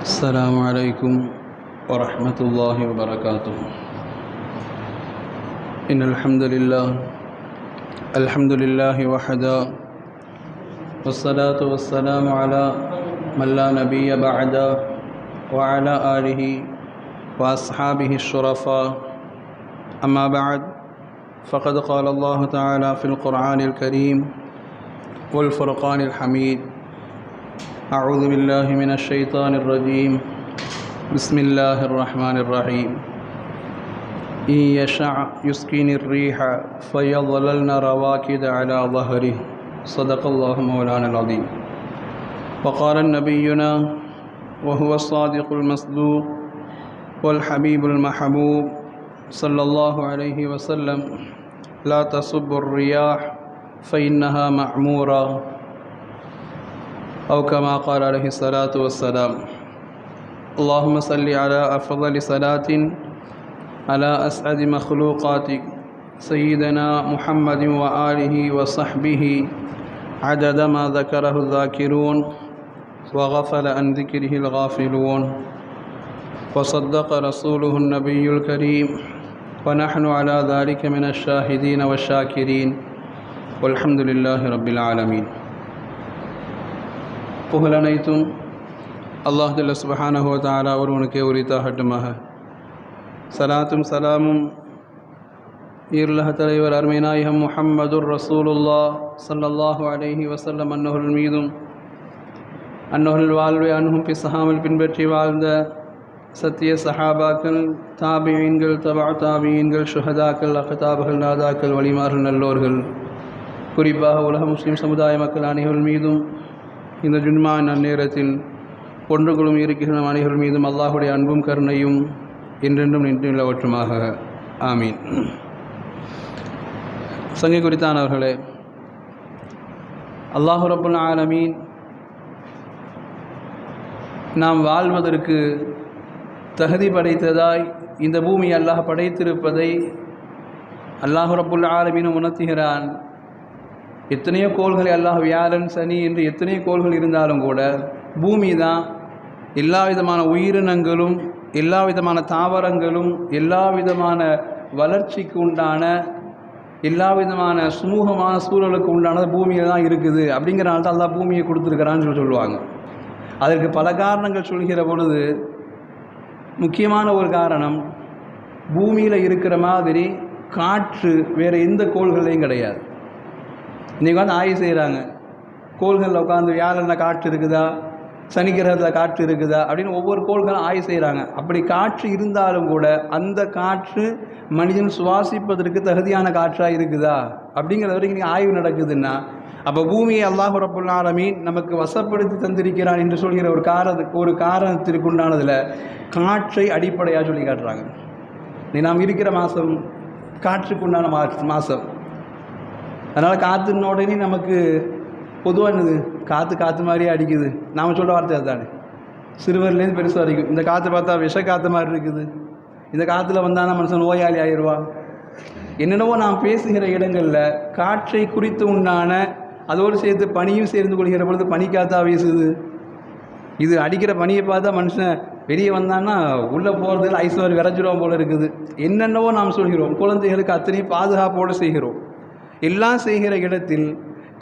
السلام عليكم ورحمة الله وبركاته. إن الحمد لله الحمد لله وحده والصلاة والسلام على من لا نبي بعده وعلى آله وأصحابه الشرفاء. أما بعد فقد قال الله تعالى في القرآن الكريم والفرقان الحميد أعوذ بالله من الشيطان الرجيم. بسم الله الرحمن الرحيم. إن يشع يسكن الريح فيظللن رواكد على ظهره. صدق الله مولانا العظيم. وقال نبينا وهو الصادق المصدوق والحبيب المحبوب صلى الله عليه وسلم لا تصب الرياح فإنها معمورة أو كما قال عليه الصلاة والسلام. اللهم صل على أفضل صلاة على أسعد مخلوقاتك سيدنا محمد وآله وصحبه عدد ما ذكره الذاكرون وغفل عن ذكره الغافلون. وصدق رسوله النبي الكريم. ونحن على ذلك من الشاهدين والشاكرين. والحمد لله رب العالمين. புகழ் அனைத்தும் அல்லாஹுல்ல சுபஹானஹோ சுபஹானஹு தாலா ஒருவனுக்கே உரித்தாகட்டுமாக. சலாத்தும் சலாமும் ஈருலக தலைவர் அருமைநாயகம் முஹம்மதுர் ரசூலுல்லா சல்லல்லாஹு அலேஹி வசல்லம் அன்னவர்கள் மீதும் அன்னவர்கள் வாழ்வை அணுகும் பிசகாமல் பின்பற்றி வாழ்ந்த சத்திய சஹாபாக்கள் தாபியீன்கள் தபா தாபியீன்கள் சுஹதாக்கள் அகதாபுகள் நாதாக்கள் வழிமார்கள் நல்லோர்கள் குறிப்பாக உலக முஸ்லீம் சமுதாய மக்கள் அனைவர்கள் மீதும் இந்த ஜுன்மா நன்னேரத்தில் ஒன்றுகளும் இருக்கின்ற அனைவர்கள் மீதும் அல்லாஹுடைய அன்பும் கருணையும் என்றென்றும் நின்று நிலவற்றுமாக. ஆமீன். சங்கை குறித்தானவர்களே அல்லாஹு ரபுல் ஆலமீன் நாம் வாழ்வதற்கு தகுதி படைத்ததாய் இந்த பூமி அல்லாஹ் படைத்திருப்பதை அல்லாஹு ரபுல் ஆலமீனும் உணர்த்துகிறான். எத்தனையோ கோள்களை அல்லாஹ் வியாழன் சனி என்று எத்தனையோ கோள்கள் இருந்தாலும் கூட பூமி தான் எல்லா விதமான உயிரினங்களும் எல்லா விதமான தாவரங்களும் எல்லா விதமான வளர்ச்சிக்கு உண்டான எல்லா விதமான சுமூகமான சூழலுக்கு உண்டானது பூமியில் தான் இருக்குது. அப்படிங்கிறனால தான் அல்லாஹ் பூமியை கொடுத்துருக்கிறான்னு சொல்லி சொல்லுவாங்க. அதற்கு பல காரணங்கள் சொல்கிற பொழுது முக்கியமான ஒரு காரணம் பூமியில் இருக்கிற மாதிரி காற்று வேறு எந்த கோள்கள்லையும் கிடையாது. இன்றைக்கி வந்து ஆய்வு செய்கிறாங்க கோள்களில் உட்காந்து வியாழனில் காற்று இருக்குதா? சனிக்கிரகத்தில் காற்று இருக்குதா? அப்படின்னு ஒவ்வொரு கோள்களும் ஆய்வு செய்கிறாங்க அப்படி காற்று இருந்தாலும் கூட அந்த காற்று மனிதன் சுவாசிப்பதற்கு தகுதியான காற்றாக இருக்குதா? அப்படிங்கிற வரைக்கும் நீங்கள் ஆய்வு நடக்குதுன்னா அப்போ பூமியை அல்லாஹ் ரபுல் நமக்கு வசப்படுத்தி தந்திருக்கிறான் என்று சொல்கிற ஒரு காரணத்துக்கு ஒரு காரணத்திற்கு உண்டானதில் காற்றை அடிப்படையாக சொல்லி காட்டுறாங்க. நீ நாம் இருக்கிற மாதம் காற்றுக்குண்டான மா மாதம் அதனால் காற்றுன உடனே நமக்கு பொதுவாக என்னது? காற்று காற்று மாதிரியே அடிக்குது. நாம் சொல்கிற வார்த்தை அதுதானே. சிறுவர்லேருந்து பெருசு வரைக்கும் இந்த காற்று பார்த்தா விஷ காற்று மாதிரி இருக்குது. இந்த காற்றுல வந்தானா மனுஷன் நோயாளி ஆயிடுவான் என்னென்னவோ நாம் பேசுகிற இடங்களில் காற்றை குறித்து உண்டான அதோடு சேர்த்து பனியும் சேர்ந்து கொள்கிற பொழுது பனிக்காத்தா வீசுது. இது அடிக்கிற பனியை பார்த்தா மனுஷன் வெளியே வந்தான்னா உள்ளே போகிறதுல ஐஸ் மாதிரி விரைஞ்சிடும் போல இருக்குது. என்னென்னவோ நாம் சொல்கிறோம். குழந்தைகளுக்கு அத்தனையும் பாதுகாப்போடு செய்கிறோம். எல்லாம் செய்கிற இடத்தில்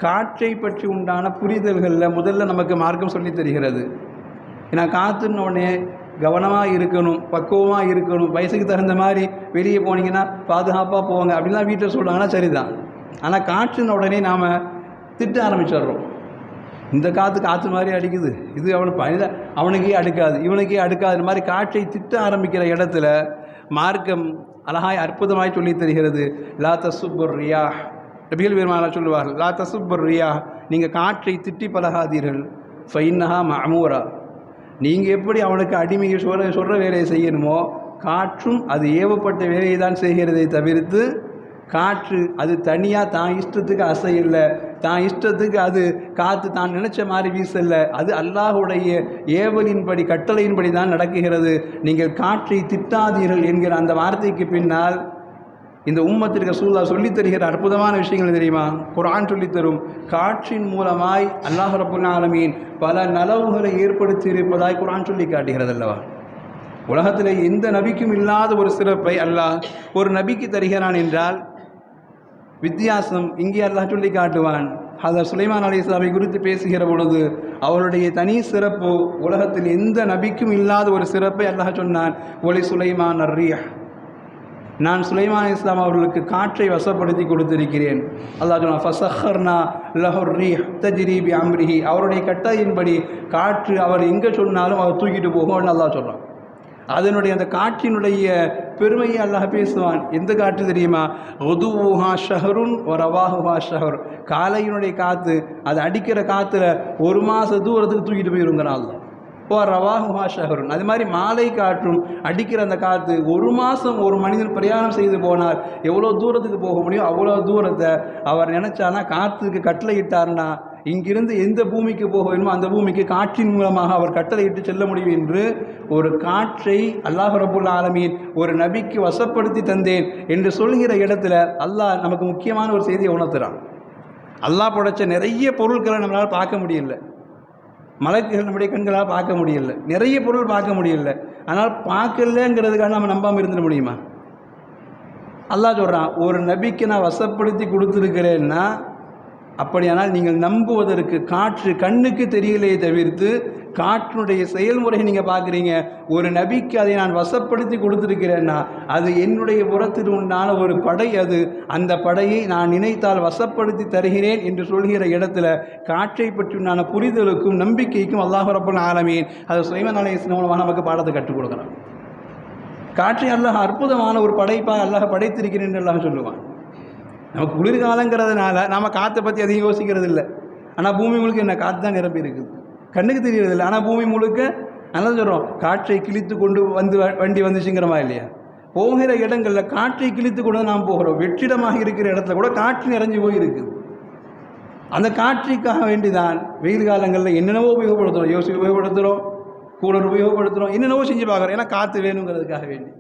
காற்றை பற்றி உண்டான புரிதல்களில் முதல்ல நமக்கு மார்க்கம் சொல்லி தருகிறது. ஏன்னா காற்றுன உடனே கவனமாக இருக்கணும் பக்குவமாக இருக்கணும் வயசுக்கு தகுந்த மாதிரி வெளியே போனீங்கன்னா பாதுகாப்பாக போவாங்க அப்படின்லாம் வீட்டில் சொல்கிறாங்கன்னா சரிதான். ஆனால் காற்றுன உடனே நாம் திட்ட ஆரம்பிச்சிடுறோம். இந்த காற்று காற்று மாதிரி அடிக்குது. இது அவனுக்கு பனித அவனுக்கே அடுக்காது இவனுக்கே அடுக்காது மாதிரி காற்றை திட்ட ஆரம்பிக்கிற இடத்துல மார்க்கம் அழகாய் அற்புதமாய் சொல்லி தருகிறது. லா தசுபுர் ரியா நபிகள் பெருமானா சொல்லுவார்கள் லா தசுபுர் ரியா நீங்கள் காற்றை திட்டி பழகாதீர்கள். ஃபைன்னஹா மமூரா நீங்கள் எப்படி அவனுக்கு அடிமையை சொல்ற சொல்கிற வேலையை செய்யணுமோ காற்றும் அது ஏவப்பட்ட வேலையை தான் செய்கிறதை தவிர்த்து காற்று அது தனியாக தான் இஷ்டத்துக்கு அசையில்லை தான் இஷ்டத்துக்கு அது காற்று தான் நினச்ச மாதிரி வீசல்ல அது அல்லாஹுடைய ஏவலின்படி கட்டளையின்படி தான் நடக்குகிறது. நீங்கள் காற்றை திட்டாதீர்கள் என்கிற அந்த வார்த்தைக்கு பின்னால் இந்த உம்மத்திற்கு ரசூல்லா சொல்லித் தருகிற அற்புதமான விஷயங்கள் தெரியுமா? குரான் சொல்லித் தரும். காற்றின் மூலமாய் அல்லாஹ் ரப்புல் ஆலமீன் பல நலவுகளை ஏற்படுத்தி இருப்பதாய் குரான் சொல்லி காட்டுகிறது அல்லவா? உலகத்தில் எந்த நபிக்கும் இல்லாத ஒரு சிறப்பை அல்லாஹ் ஒரு நபிக்கு தருகிறான் என்றால் வித்தியாசம். இங்கே அல்லாஹ் சொல்லி காட்டுவான். ஹதர் சுலைமான் அலி இஸ்லாமை குறித்து பேசுகிற பொழுது அவருடைய தனி சிறப்பு உலகத்தில் எந்த நபிக்கும் இல்லாத ஒரு சிறப்பை அல்லாஹ் சொன்னான். ஒலி சுலைமான் அர்ரியா நான் சுலைமான் இஸ்லாம் அவர்களுக்கு காற்றை வசப்படுத்தி கொடுத்திருக்கிறேன். அல்லாஹ் ஃபசஹர்னா லஹர்ரி தஜ்ரீபி அம்ரிஹி அவருடைய கட்டளையின்படி காற்று அவர் எங்கே சொன்னாலும் அவர் தூக்கிட்டு போகும்னு அல்லாஹ் சொல்கிறான் அதனுடைய அந்த காற்றினுடைய பெருமையை அல்லாஹ் பேசுவான். எந்த காற்று தெரியுமா? ஒதுவுஹா ஷஹருன் ஒரு அவாஹுஹா ஷஹர். காலையினுடைய காற்று அது அடிக்கிற காற்றுல ஒரு மாத தூரத்துக்கு தூக்கிட்டு போயிருங்கிறான் ஓ ரவாஹுஹா ஷஹருன். அது மாதிரி மாலை காற்றும் அடிக்கிற அந்த காற்று ஒரு மாதம் ஒரு மனிதன் பிரயாணம் செய்து போனார். எவ்வளோ தூரத்துக்கு போக முடியும்? அவ்வளோ தூரத்தை அவர் நினச்சானா காற்றுக்கு கட்டளை இட்டார்னா இங்கிருந்து எந்த பூமிக்கு போக வேணுமோ அந்த பூமிக்கு காற்றின் மூலமாக அவர் கட்டளையிட்டு செல்ல முடியும் என்று ஒரு காற்றை அல்லாஹ் ரபுல் ஆலமீன் ஒரு நபிக்கு வசப்படுத்தி தந்தேன் என்று சொல்கிற இடத்துல அல்லாஹ் நமக்கு முக்கியமான ஒரு செய்தியை உணர்த்துறான். அல்லாஹ் படைச்ச நிறைய பொருட்களை நம்மளால் பார்க்க முடியல. மலக்குகள் நம்முடைய கண்களால் பார்க்க முடியல. நிறைய பொருள் பார்க்க முடியல. ஆனால் பார்க்கலங்கிறதுக்காக நம்ம நம்பாமல் இருந்துட முடியுமா? அல்லாஹ் சொல்கிறான் ஒரு நபிக்கு நான் வசப்படுத்தி கொடுத்துருக்கிறேன்னா அப்படியானால் நீங்கள் நம்புவதற்கு காற்று கண்ணுக்கு தெரியலையே தவிர்த்து காற்றினுடைய செயல்முறையை நீங்கள் பார்க்குறீங்க. ஒரு நபிக்கு அதை நான் வசப்படுத்தி கொடுத்துருக்கிறேன்னா அது என்னுடைய புறத்தில் உண்டான ஒரு படை அது. அந்த படையை நான் நினைத்தால் வசப்படுத்தி தருகிறேன் என்று சொல்கிற இடத்துல காற்றை பற்றி உண்டான புரிதலுக்கும் நம்பிக்கைக்கும் அல்லாஹ் ரப்பல் ஆலமீன் அது சுயமன் அலையம் மூலமாக நமக்கு பாடத்தை கற்றுக் கொடுக்குறான். காற்றை அல்லாஹ் அற்புதமான ஒரு படைப்பாக அல்லாஹ் படைத்திருக்கிறேன் என்று அல்லாஹ் சொல்லுவான். நமக்கு குளிர்காலங்கிறதுனால நாம் காற்றை பற்றி அதிகம் யோசிக்கிறது இல்லை ஆனால் பூமி உங்களுக்கு என்ன காற்று தான் நிரம்பி இருக்குது. கண்ணுக்கு தெரியறது இல்லை ஆனால் பூமி முழுக்க நல்லா சொல்கிறோம் காற்றை கிழித்து கொண்டு வந்து வ- வண்டி வந்துச்சுங்கிறமா இல்லையா? போகிற இடங்களில் காற்றை கிழித்து கொண்டு நாம் போகிறோம். வெற்றிடமாக இருக்கிற இடத்துல கூட காற்று நிறைஞ்சு போயிருக்குது அந்த காற்றிற்காக வேண்டிதான் வெயில் காலங்களில் என்னென்னவோ உபயோகப்படுத்துகிறோம் யோசி உபயோகப்படுத்துகிறோம் கூலர் உபயோகப்படுத்துகிறோம் என்னென்னவோ செஞ்சு பார்க்குறோம். ஏன்னா காற்று வேணுங்கிறதுக்காக வேண்டி.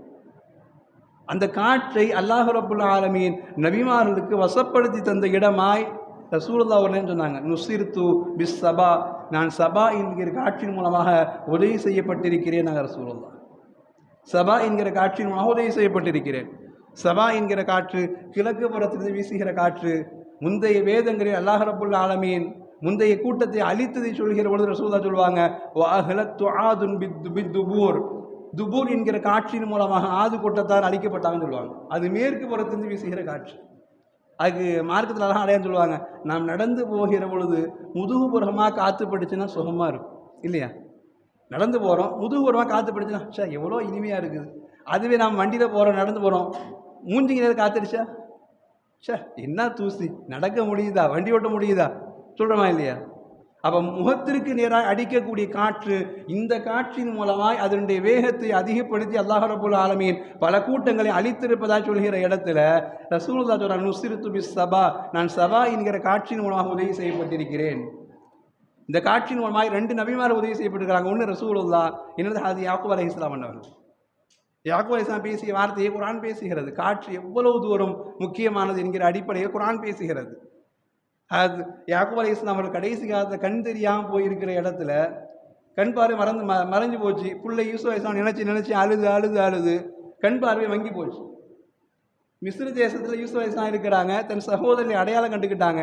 அந்த காற்றை அல்லாஹ் ரபுல் ஆலமீன் நபிமார்களுக்கு வசப்படுத்தி தந்த இடமாய் ரசூலதா அவர்களே சொன்னாங்க. நுசிர்து பிஸ் சபா நான் சபா என்கிற காட்சியின் மூலமாக உதவி செய்யப்பட்டிருக்கிறேன் நாங்கள் ரசூலுல்லாஹ். சபா என்கிற காட்சியின் மூலமாக உதவி செய்யப்பட்டிருக்கிறேன். சபா என்கிற காற்று கிழக்கு புறத்திலிருந்து வீசுகிற காற்று முந்தைய வேதங்களில் அல்லாஹ் ரப்புல் ஆலமீன் முந்தைய கூட்டத்தை அழித்ததை சொல்கிற பொழுது ரசூதா சொல்லுவாங்க "வஅஹ்லத்து துபூர். என்கிற காற்றின் மூலமாக ஆது கூட்டத்தார் அழிக்கப்பட்டாங்கன்னு சொல்லுவாங்க அது மேற்கு புறத்திலிருந்து வீசுகிற காற்று. அதுக்கு மார்க்கத்தில் அழகாக அடையாளம் சொல்லுவாங்க நாம் நடந்து போகிற பொழுது முதுகுபுறமாக காற்று படிச்சுன்னா சுகமாக இருக்கும். இல்லையா? நடந்து போகிறோம் முதுகுபுறமாக காற்று படிச்சுன்னா சார் எவ்வளோ இனிமையாக இருக்குது. அதுவே நாம் வண்டியில் போகிறோம் நடந்து போகிறோம் மூஞ்சிக்கு நேரம் காத்துடுச்சா? சார் என்ன தூசி? நடக்க முடியுதா? வண்டி ஓட்ட முடியுதா? சொல்கிறோமா இல்லையா? அப்போ முகத்திற்கு நேராக அடிக்கக்கூடிய காற்று இந்த காற்றின் மூலமாய் அதனுடைய வேகத்தை அதிகப்படுத்தி அல்லாஹ் ரபுல் ஆலமீன் பல கூட்டங்களை அழித்திருப்பதாக சொல்கிற இடத்துல ரசூலுல்லா சொல்றாங்க நுசிருத்து பிஸ் சபா நான் சபா என்கிற காற்றின் மூலமாக உதவி செய்யப்பட்டிருக்கிறேன். இந்த காற்றின் மூலமாக ரெண்டு நபிமார் உதவி செய்யப்பட்டிருக்கிறாங்க. ஒன்று ரசூலுல்லா என்னது அது யாக்குப் அலி இஸ்லாம் அவர்கள். யாக்குப் அலி இஸ்லாம் பேசிய வார்த்தையை குரான் பேசுகிறது. காற்று எவ்வளவு தூரம் முக்கியமானது என்கிற அடிப்படையில் குரான் பேசுகிறது. அது யாக்குப் அலை இஸ்லாம் அவர்கள் கடைசி காலத்தில் கண் தெரியாமல் போயிருக்கிற இடத்துல கண் பார்வை மறந்து ம மறைஞ்சு போச்சு. பிள்ளை யூசுஃப் இஸ்லாம் நினச்சி நினச்சி அழுது அழுது அழுது கண் பார்வை வங்கி போச்சு. மிஸ்ரு தேசத்தில் யூசுஃப் இஸ்லாம் இருக்கிறாங்க. தன் சகோதரி அடையாளம் கண்டுக்கிட்டாங்க.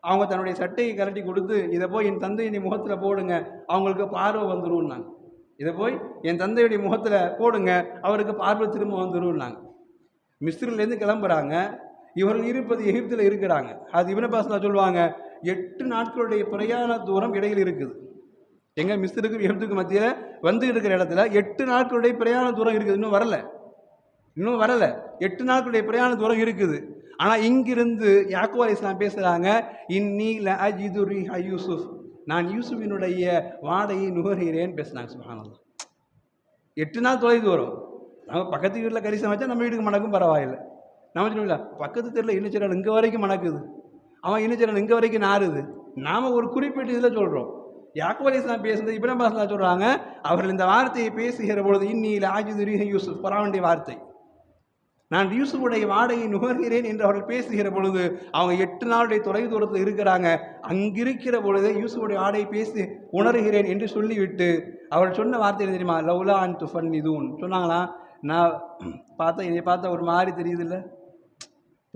அவங்க தன்னுடைய சட்டையை கரட்டி கொடுத்து இதை போய் என் தந்தையின் முகத்தில் போடுங்க அவங்களுக்கு பார்வை வந்துடும்னாங்க இதை போய் என் தந்தையுடைய முகத்தில் போடுங்க அவருக்கு பார்வை திரும்ப வந்துரும்னாங்க. மிஸ்ரிலேருந்து கிளம்புறாங்க. இவர்கள் இருப்பது எகிப்தில் இருக்கிறாங்க. அது இவனை பாசனா சொல்லுவாங்க எட்டு நாட்களுடைய பிரயாண தூரம் இடையில் இருக்குது. எங்கள் மிஸ்ருக்கு எகிப்துக்கு மத்தியில் வந்து இருக்கிற இடத்துல எட்டு நாட்களுடைய பிரயாண தூரம் இருக்குது. இன்னும் வரல. இன்னும் வரலை. எட்டு நாட்களுடைய பிரயாண தூரம் இருக்குது. ஆனால் இங்கிருந்து யாக்கோ அலி இஸ்லாம் பேசுகிறாங்க இன்னி ல அஜிது ரிஹா யூசுஃப். நான் யூசுஃபினுடைய வாடையை நுகர்கிறேன் பேசுனாங்க சுபஹானல்லாஹ். எட்டு நாள் தொலை தூரம். நம்ம பக்கத்து வீட்டில் கறி சமைச்சா நம்ம வீட்டுக்கு மணக்கும் பரவாயில்லை. நம்ம சொல்லுவில்ல பக்கத்து தெருவில் இன்னச்சரல் இங்கே வரைக்கும் மணக்குது. அவன் இன்னச்சரல் இங்கே வரைக்கும் நாறுது. நாம் ஒரு குறிப்பிட்ட இதில் சொல்கிறோம் யாக்கோ அலி இஸ்லாம் பேசுனது இப்ராஹிம் பாஸ்லாம் சொல்கிறாங்க அவர்கள் இந்த வார்த்தையை பேசுகிற பொழுது இன்னியில் ஆஜிது ரிஹ யூசுஃப். பராவண்டிய வார்த்தை. நான் யூசுஃபுடைய வாடையை நுகர்கிறேன் என்று அவர்கள் பேசுகிற பொழுது அவங்க எட்டு நாளுடைய தொலைவு தூரத்தில் இருக்கிறாங்க. அங்கிருக்கிற பொழுது யூசுஃபுடைய வாடையை பேசி உணர்கிறேன் என்று சொல்லிவிட்டு அவர்கள் சொன்ன வார்த்தை என்ன தெரியுமா? லவ்லா அண்ட் துஃபன் இதுவும் சொன்னாங்களா? நான் பார்த்தா என்னை பார்த்தா ஒரு மாதிரி தெரியுது இல்லை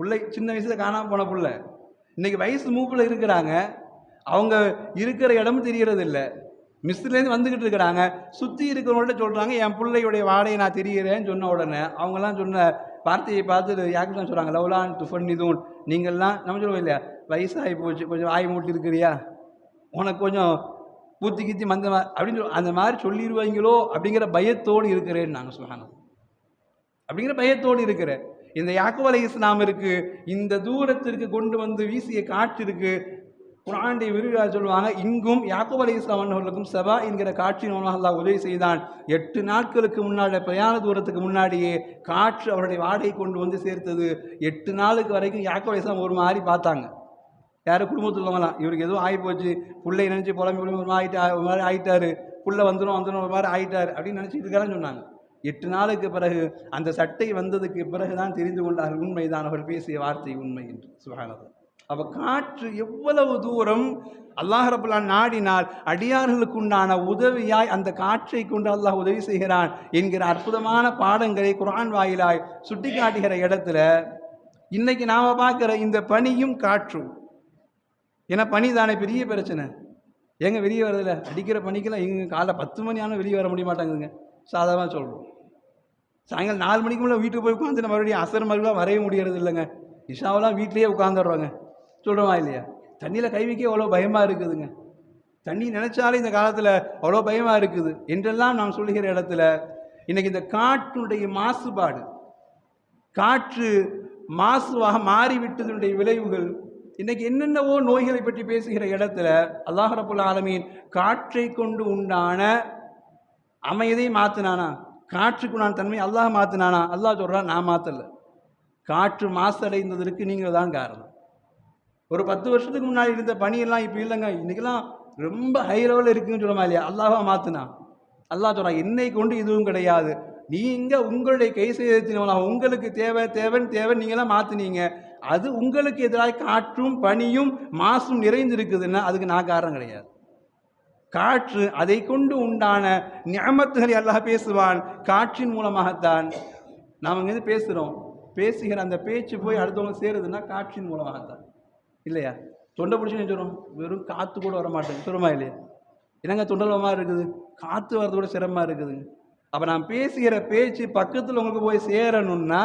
பிள்ளை சின்ன வயசில் காணாம போன புள்ள. இன்றைக்கி வயசு மூப்பில் இருக்கிறாங்க. அவங்க இருக்கிற இடமும் தெரியறது இல்லை மிஸ்லேருந்து வந்துக்கிட்டு இருக்கிறாங்க. சுற்றி இருக்கிறவங்கள்ட்ட சொல்கிறாங்க என் பிள்ளையுடைய வாடையை நான் தெரிகிறேன்னு சொன்ன உடனே அவங்கெல்லாம் சொன்ன வார்த்தையை பார்த்து யாருக்கு சொல்கிறாங்க லவ்லான் துஃபன் இதுவும் நீங்கள்லாம் நம்ம சொல்லுவோம் இல்லையா? வயசாகி போச்சு கொஞ்சம் வாய் மூட்டி இருக்கிறியா உனக்கு கொஞ்சம் பூத்தி கித்தி மந்த அப்படின்னு சொல்லி அந்த மாதிரி சொல்லிடுவாங்களோ அப்படிங்கிற பயத்தோடு இருக்கிறேன்னு நாங்கள் சொல்கிறாங்க அப்படிங்கிற பயத்தோடு இருக்கிற இந்த யாக்குப் அலை இஸ்லாம் இருக்கு இந்த தூரத்திற்கு கொண்டு வந்து வீசிய காற்று இருக்கு. குரானுடைய விரிவாக சொல்லுவாங்க இங்கும் யாக்குப் அலி இஸ்லாம் அவர்களுக்கும் சபா என்கிற காட்சியின் மூலமாக அல்லாஹ் உதவி செய்தான். எட்டு நாட்களுக்கு முன்னாடி பிரயாண தூரத்துக்கு முன்னாடியே காற்று அவருடைய வாடகை கொண்டு வந்து சேர்த்தது. எட்டு நாளுக்கு வரைக்கும் யாக்குப் இஸ்லாம் ஒரு மாதிரி பார்த்தாங்க. யாரும் குடும்பத்தில் உள்ளவங்களாம் இவருக்கு எதுவும் ஆகி போச்சு பிள்ளை நினச்சி புலம்பி புலம்பி ஒரு மாதிரி ஆகிட்டா ஒரு மாதிரி ஆகிட்டாரு புள்ள வந்துடும் வந்துடும் ஒரு மாதிரி ஆகிட்டார் அப்படின்னு நினச்சி இருக்காருன்னு சொன்னாங்க. எட்டு நாளுக்கு பிறகு அந்த சட்டை வந்ததுக்கு பிறகு தான் தெரிந்து கொண்டார்கள். உண்மைதான் அவர் பேசிய வார்த்தை உண்மை என்று. சுகானது அப்போ காற்று எவ்வளவு தூரம் அல்லாஹ் ரபுல்லான் நாடினால் அடியார்களுக்கு உண்டான உதவியாய் அந்த காற்றை கொண்டு அல்லாஹ் உதவி செய்கிறான் என்கிற அற்புதமான பாடங்களை குரான் வாயிலாய் சுட்டிக்காட்டுகிற இடத்துல இன்னைக்கு நாம் பார்க்குற இந்த பனியும் காற்றும். ஏன்னா பனி தானே பெரிய பிரச்சனை. ஏங்க வெளியே வரதில்லை அடிக்கிற பனிக்கெல்லாம் எங்கள் காலை பத்து மணி ஆனால் வெளியே வர முடிய மாட்டாங்குதுங்க. சாதாரணமாக சொல்கிறோம் சாயங்காலம் நாலு மணிக்கு மேலே வீட்டுக்கு போய் உட்காந்து மறுபடியும் அசர் மறுபடியும் வரைய முடியறது இல்லைங்க. இஷாவெல்லாம் வீட்லேயே உட்காந்துடுறோங்க சொல்கிறோமா இல்லையா? தண்ணியில் கை வைக்க அவ்வளோ பயமாக இருக்குதுங்க. தண்ணி நினைச்சாலே இந்த காலத்தில் அவ்வளோ பயமாக இருக்குது. என்றெல்லாம் நாம் சொல்லுகிற இடத்துல இன்றைக்கி இந்த காற்றுடைய மாசுபாடு காற்று மாசுவாக மாறிவிட்டதனுடைய விளைவுகள் இன்றைக்கி என்னென்னவோ நோய்களை பற்றி பேசுகிற இடத்துல அல்லாஹ் ரபுல் ஆலமீன் காற்றை கொண்டு உண்டான அமையதை மாற்றினானா காற்றுக்குண்டான தன்மை அல்லாஹ் மாற்றினானா அல்லாஹ் சொல்கிறான் நான் மாற்றல காற்று மாசடைந்ததற்கு நீங்கள் தான் காரணம். ஒரு பத்து வருஷத்துக்கு முன்னாடி இருந்த பனியெல்லாம் இப்போ இல்லைங்க. இன்றைக்கெல்லாம் ரொம்ப ஹை லெவலில் இருக்குன்னு சொல்லுமா இல்லையா? அல்லாஹா மாற்றினா அல்லாஹ் சொல்கிறான் என்னை கொண்டு இதுவும் கிடையாது. நீங்கள் உங்களுடைய கை செய்தத்தின் உங்களுக்கு தேவை தேவைன்னு தேவை நீங்களாம் மாற்றினீங்க அது உங்களுக்கு எதிராக காற்றும் பனியும் மாசும் நிறைந்திருக்குதுன்னா அதுக்கு நான் காரணம் கிடையாது. காற்று அதை கொண்டு உண்டான ஞாபத்துகளை எல்லாம் பேசுவான். காற்றின் மூலமாகத்தான் நாம் இங்கேருந்து பேசுகிறோம் பேசுகிற அந்த பேச்சு போய் அடுத்தவங்க சேருதுன்னா காற்றின் மூலமாகத்தான். இல்லையா? தொண்டை பிடிச்சி சொல்கிறோம் வெறும் காற்று கூட வர மாட்டேங்குது சுரமா இல்லையா? என்னங்க தொண்டலமாக இருக்குது? காற்று வர்றது கூட சிரமமாக இருக்குதுங்க அப்போ நான் பேசுகிற பேச்சு பக்கத்தில் உங்களுக்கு போய் சேரணும்னா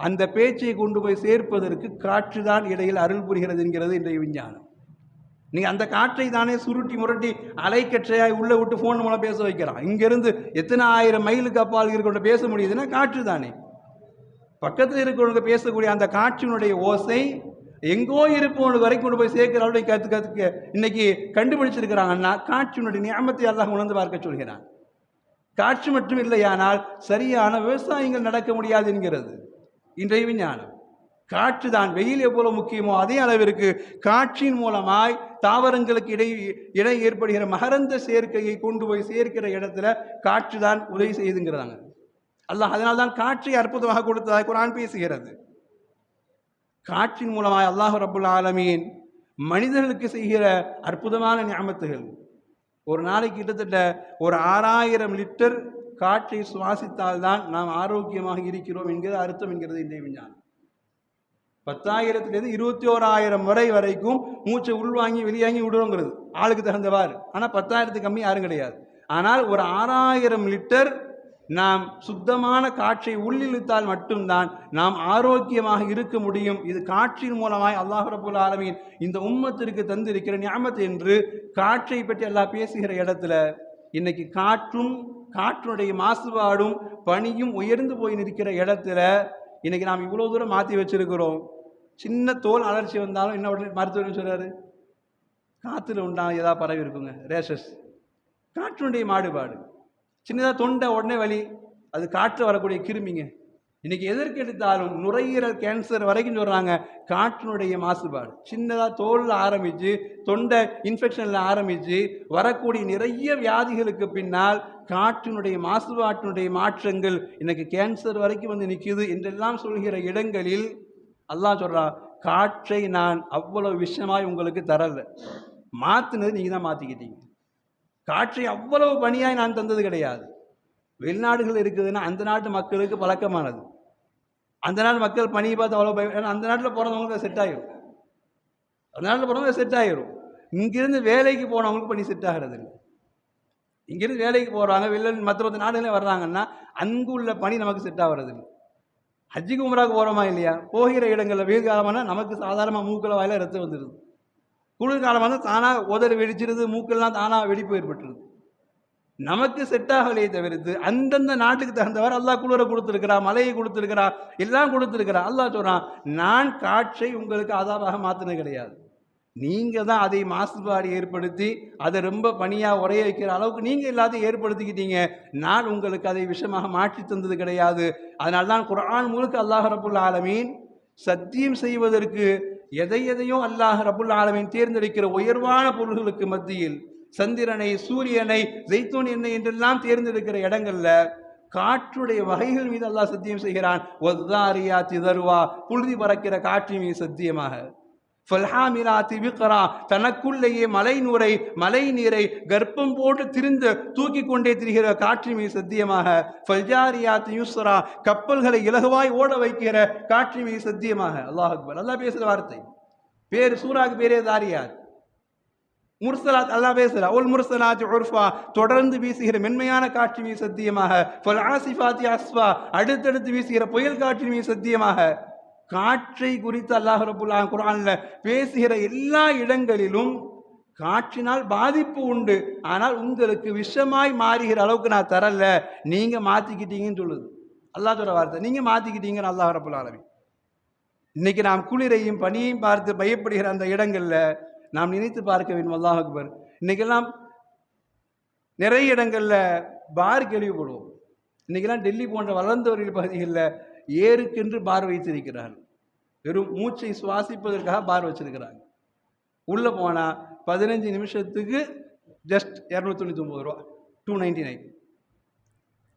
அந்த பேச்சை கொண்டு போய் சேர்ப்பதற்கு காற்று தான் இடையில் அருள் புரிகிறது என்கிறது இன்றைய விஞ்ஞானம். நீங்கள் அந்த காற்றை தானே சுருட்டி முரட்டி அலைக்கற்றையாய் உள்ளே விட்டு ஃபோன் மூலம் பேச வைக்கிறான். இங்கேருந்து எத்தனை ஆயிரம் மைலுக்கு அப்பால் இருக்கிறவங்க பேச முடியுதுன்னா காற்று தானே. பக்கத்தில் இருக்கிறவங்க பேசக்கூடிய அந்த காற்றினுடைய ஓசை எங்கோ இருப்பவனு வரைக்கும் கொண்டு போய் சேர்க்கிற அளவுக்கு கற்று கற்றுக்க இன்னைக்கு கண்டுபிடிச்சிருக்கிறாங்கன்னா காற்றினுடைய நியமத்தை எல்லாம் உணர்ந்து பார்க்க சொல்கிறான். காற்று மட்டும் இல்லையானால் சரியான விவசாயங்கள் நடக்க முடியாது என்கிறது. இன்றைய விஞ்ஞானம். காற்று தான். வெயில் எவ்வளவு முக்கியமோ அதே அளவிற்கு காற்றின் மூலமாய் தாவரங்களுக்கு இடை இடை ஏற்படுகிற மகரந்த சேர்க்கையை கொண்டு போய் சேர்க்கிற இடத்துல காற்று தான் உதவி செய்துங்கிறாங்க. அல்லாஹ் அதனால் தான் காற்றை அற்புதமாக கொடுத்ததாக குரான் பேசுகிறது. காற்றின் மூலமாய் அல்லாஹ் ரபுல் ஆலமீன் மனிதர்களுக்கு செய்கிற அற்புதமான ஞாபகத்துகள் ஒரு நாளைக்கு கிட்டத்தட்ட ஒரு ஆறாயிரம் லிட்டர் காற்றை சுவாசித்தால் தான் நாம் ஆரோக்கியமாக இருக்கிறோம் என்கிற அர்த்தம் என்கிறது இன்றைய விஞ்ஞானம். பத்தாயிரத்துலேருந்து இருபத்தி ஓராயிரம் வரை வரைக்கும் மூச்சை உள்வாங்கி வெளியாங்கி விடுறோங்கிறது. ஆளுக்கு தகுந்தவாறு. ஆனால் பத்தாயிரத்துக்கு கம்மி யாரும் கிடையாது. ஆனால் ஒரு ஆறாயிரம் லிட்டர் நாம் சுத்தமான காற்றை உள்ளிழுத்தால் மட்டும்தான் நாம் ஆரோக்கியமாக இருக்க முடியும். இது காற்றின் மூலமாய் அல்லாஹ் ரபுல் ஆலமீன் இந்த உம்மத்திற்கு தந்திருக்கிற ஞாபகத்தை என்று காற்றை பற்றி எல்லாம் பேசுகிற இடத்துல இன்னைக்கு காற்றும் காற்றுடைய மாசுபாடும் பனியும் உயர்ந்து போய் நிற்கிற இடத்துல இன்னைக்கு நாம் இவ்வளோ தூரம் மாற்றி வச்சிருக்கிறோம். சின்ன தோல் அலர்ச்சி வந்தாலும் என்ன உடனே மருத்துவர் சொல்கிறாரு காற்றுல உண்டான ஏதாவது பரவி இருக்குங்க. ரேஷஸ். காற்றுடைய மாடுபாடு. சின்னதாக தொண்டை உடனே வலி. அது காற்று வரக்கூடிய கிருமிங்க. இன்றைக்கி எதற்கு எடுத்தாலும் நுரையீரல் கேன்சர் வரைக்கும் சொல்கிறாங்க காற்றினுடைய மாசுபாடு. சின்னதாக தோலில் ஆரம்பித்து தொண்டை இன்ஃபெக்ஷனில் ஆரம்பித்து வரக்கூடிய நிறைய வியாதிகளுக்கு பின்னால் காற்றினுடைய மாசுபாட்டினுடைய மாற்றங்கள் எனக்கு கேன்சர் வரைக்கும் வந்து நிற்கிது என்றெல்லாம் சொல்கிற இடங்களில் அல்லாஹ் சொல்கிறான் காற்றை நான் அவ்வளோ விஷயமாய் உங்களுக்கு தரல. மாற்றினது நீங்கள் தான் மாற்றிக்கிட்டீங்க காற்றை அவ்வளவு பணியாய் நான் தந்தது கிடையாது. வெளிநாடுகள் இருக்குதுன்னா அந்த நாட்டு மக்களுக்கு பழக்கமானது. அந்த நாட்டு மக்கள் பணியை பார்த்து அவ்வளோ பயம் அந்த நாட்டில் பிறந்தவங்களுக்கு செட் ஆகிடும் அந்த நாட்டில் பிறந்தவங்க செட் ஆகிடும் இங்கிருந்து வேலைக்கு போனவங்களுக்கு பணி செட் ஆகிறது இல்லை இங்கிருந்து வேலைக்கு போகிறாங்க வெளில மற்ற மற்ற நாடுகளே வர்றாங்கன்னா அங்கு உள்ள பணி நமக்கு செட் ஆகிறது இல்லை ஹஜ்ஜிக்கு உமராக்கு போகிறோமா இல்லையா? போகிற இடங்களில் வெயில் காலமான நமக்கு சாதாரணமாக மூக்கில் வாயில் ரத்தம் வந்துடுது குளிர்காலமாக இருந்தால் தானாக உதறி வெடிச்சிருது மூக்கெல்லாம் தானாக வெடிப்பு ஏற்பட்டுருது. நமக்கு செட் ஆகலையே தவிர்த்து அந்தந்த நாட்டுக்கு தகுந்தவர் அல்லாஹ் குளிரை கொடுத்துருக்கிறா மலையை கொடுத்துருக்கிறா எல்லாம் கொடுத்துருக்கிறா. அல்லாஹ் சொல்கிறான் நான் காற்றை உங்களுக்கு ஆதாராக மாற்றினது கிடையாது. நீங்கள் தான் அதை மாசுபாடு ஏற்படுத்தி அதை ரொம்ப பணியாக உரைய வைக்கிற அளவுக்கு நீங்கள் எல்லாத்தையும் ஏற்படுத்திக்கிட்டீங்க. நான் உங்களுக்கு அதை விஷயமாக மாற்றி தந்தது கிடையாது. அதனால தான் குரான் முழுக்க அல்லாஹ் ரபுல் ஆலமீன் சத்தியம் செய்வதற்கு எதை எதையும் அல்லாஹ் ரபுல் ஆலமீன் தேர்ந்தெடுக்கிற உயர்வான பொருள்களுக்கு மத்தியில் சந்திரனை சூரியனை ஜெய்தூன் எண்ணெய் என்றெல்லாம் தேர்ந்தெடுக்கிற இடங்கள்ல காற்றுடைய வகைகள் மீது அல்லாஹ் சத்தியம் செய்கிறான். ஒத்தாரியா திதருவா புழுதி பறக்கிற காற்றின் மீது சத்தியமாக. ஃபல்ஹாமிலாத்தி விக்ரா தனக்குள்ளேயே மலை நூரை மலை நீரை கர்ப்பம் போட்டு திரிந்து தூக்கி கொண்டே திரிகிற காற்றின் மீது சத்தியமாக ஃபல்ஜாரியாத்தி யூஸ்ரா கப்பல்களை இலகுவாய் ஓட வைக்கிற காற்றின் மீது சத்தியமாக. அல்லாஹ் அக்பர். அல்லாஹ் பேசுகிற வார்த்தை. பேர் சூராக்கு பேரே தாரியார் முர்சலாத் அல்லாஹ் பேசுகிறா ஒல் முர்சலாத் உர்ஃபா தொடர்ந்து வீசுகிற மென்மையான காட்சி மீது சத்தியமாக ஃபல் ஆசிஃபாத்தி அஸ்வா அடுத்தடுத்து வீசுகிற புயல் காட்சி மீது சத்தியமாக காற்றை குறித்து அல்லாஹ் ரபுல்லா குரான்ல பேசுகிற எல்லா இடங்களிலும் காற்றினால் பாதிப்பு உண்டு. ஆனால் உங்களுக்கு விஷமாய் மாறுகிற அளவுக்கு நான் தரல. நீங்க மாத்திக்கிட்டீங்கன்னு சொல்லுது. அல்லாஹ் சொல்ற வார்த்தை. நீங்க மாத்திக்கிட்டீங்கன்னு அல்லாஹ் ரபுல்லா ஆலமீன். இன்னைக்கு நாம் குளிரையும் பனியையும் பார்த்து பயப்படுகிற அந்த இடங்கள்ல நாம் நினைத்து பார்க்க வேண்டும். அல்லாஹ் அக்பர். இன்னைக்கெல்லாம் நிறைய இடங்கள்ல பார் கேள்விப்படுவோம் இன்னைக்கெல்லாம் டெல்லி போன்ற வளர்ந்தவர்கள் பகுதிகளில் ஏருக்கென்று பார் வைத்திருக்கிறார்கள். வெறும் மூச்சை சுவாசிப்பதற்காக பார் வச்சிருக்கிறாங்க. உள்ளே போனால் பதினஞ்சு நிமிஷத்துக்கு ஜஸ்ட் இரநூத்தி தொண்ணூற்றி ஒம்பது ரூபா டூ நைன்டி நைன்